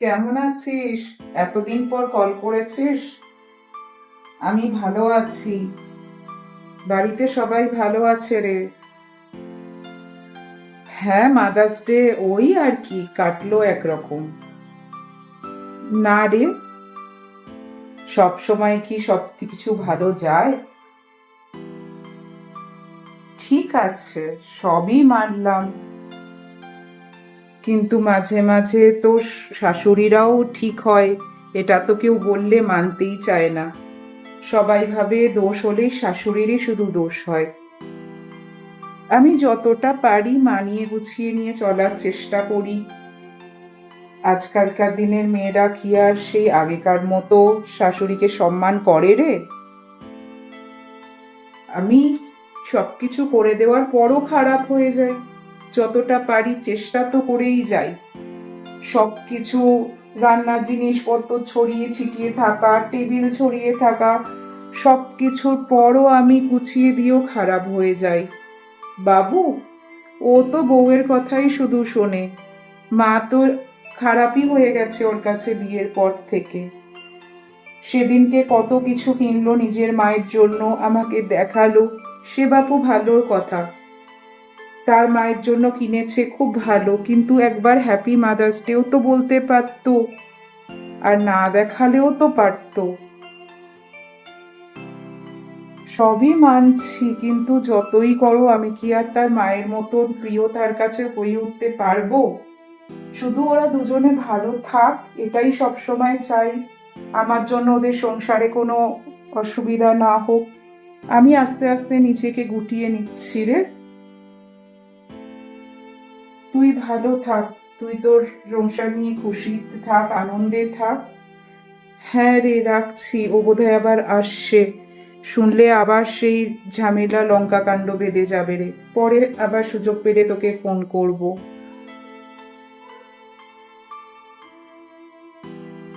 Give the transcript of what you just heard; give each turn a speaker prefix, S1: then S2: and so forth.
S1: কেমন আছিস? এতদিন পর কল করেছিস? আমি ভালো আছি। বাড়িতে সবাই ভালো আছে রে? হ্যাঁ মাদার্স ডে ওই আর কি, কাটলো একরকম। না রে সব সময় কি সব কিছু ভালো যায়? ঠিক আছে, সবই মানলাম। কিন্তু মাঝে মাঝে তো শাশুড়িরাও ঠিক হয়, এটা তো কেউ বললে মানতেই চায় না। সবাই ভাবে দোষ হলেই শাশুড়িরই শুধু দোষ হয়। আমি যতটা পারি মানিয়ে গুছিয়ে নিয়ে চলার চেষ্টা করি। আজকালকার দিনের মেয়েরা কি আর সেই আগেকার মতো শাশুড়িকে সম্মান করে রে? আমি সবকিছু করে দেওয়ার পরও খারাপ হয়ে যায়। যতটা পারি চেষ্টা তো করেই যাই। সবকিছু, রান্নার জিনিসপত্র ছড়িয়ে ছিটিয়ে থাকা, টেবিল ছড়িয়ে থাকা সব কিছুর পরও আমি গুছিয়ে দিয়েও খারাপ হয়ে যাই। বাবু, ও তো বউয়ের কথাই শুধু শোনে। মা তো খারাপই হয়ে গেছে ওর কাছে বিয়ের পর থেকে। সেদিনকে কত কিছু কিনলো নিজের মায়ের জন্য, আমাকে দেখাল। সে বাপু ভালোর কথা। তার মায়ের জন্য কিনেছে খুব ভালো, কিন্তু একবার হ্যাপি মাদার্স ডেও তো বলতে পারতো। আর না দেখালেও তো পারতো। সবই মানছি, কিন্তু যতই করো, আমি কি আর তার মায়ের মতন প্রিয় তার কাছে হয়ে উঠতে পারব? শুধু ওরা দুজনে ভালো থাক, এটাই সবসময় চাই। আমার জন্য ওদের সংসারে কোনো অসুবিধা না হোক। আমি আস্তে আস্তে নিজেকে গুটিয়ে নিচ্ছি রে। তুই ভালো থাক, তুই তোর সংসার নিয়ে খুশি থাক, আনন্দে থাক। হ্যাঁ রে, রাখছি, ও বোধহয় আবার আসছে। শুনলে আবার সেই ঝামেলা লঙ্কা কাণ্ড বেঁধে যাবে রে। পরে আবার সুযোগ পেলে তোকে ফোন করব।